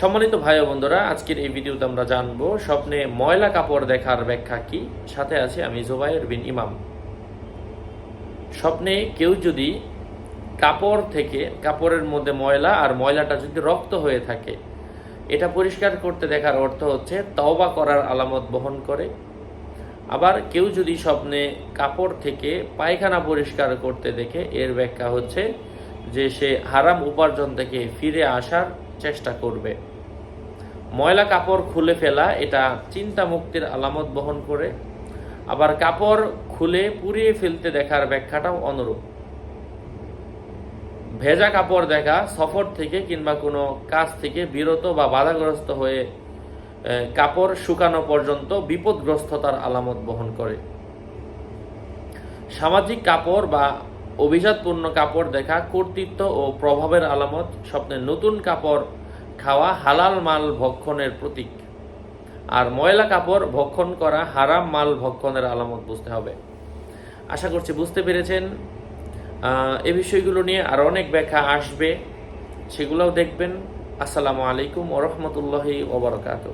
সম্মানিত ভাই বন্ধুরা আজকের এই ভিডিওতে আমরা জানব, স্বপ্নে ময়লা কাপড় দেখার ব্যাখ্যা কি? সাথে আছে আমি জোবাইর বিন ইমাম। স্বপ্নে কেউ যদি কাপড় থেকে, কাপড়ের মধ্যে ময়লা আর ময়লাটা যদি রক্ত হয়ে থাকে, এটা পরিষ্কার করতে দেখার অর্থ হচ্ছে তওবা করার আলামত বহন করে। আবার কেউ যদি স্বপ্নে কাপড় থেকে পায়খানা পরিষ্কার করতে দেখে, এর ব্যাখ্যা হচ্ছে যে সে হারাম উপার্জন থেকে ফিরে আসার চেষ্টা করবে। ময়লা কাপড় খুলে ফেলা, এটা চিন্তা মুক্তির আলামত বহন করে। আবার কাপড় খুলে পুড়িয়ে ফেলতে দেখার ব্যাখ্যাটাও অনুরূপ। ভেজা কাপড় দেখা সফর থেকে কিংবা কোনো কাজ থেকে বিরত বা বাধাগ্রস্ত হয়ে কাপড় শুকানো পর্যন্ত বিপদগ্রস্ততার আলামত বহন করে। সামাজিক কাপড় বা অভিজাতপূর্ণ কাপড় দেখা, কর্তৃত্ব ও প্রভাবের আলামত স্বপ্নে নতুন কাপড় খাওয়া, হালাল মাল ভক্ষণের প্রতীক। আর ময়লা কাপড় ভক্ষণ করা, হারাম মাল ভক্ষণের আলামত বুঝতে হবে। আশা করছি বুঝতে পেরেছেন। এ বিষয়গুলো নিয়ে আরও অনেক ব্যাখ্যা আসবে, সেগুলোও দেখবেন। আসসালামু আলাইকুম ওরহমতুল্লাহি ওবরকাত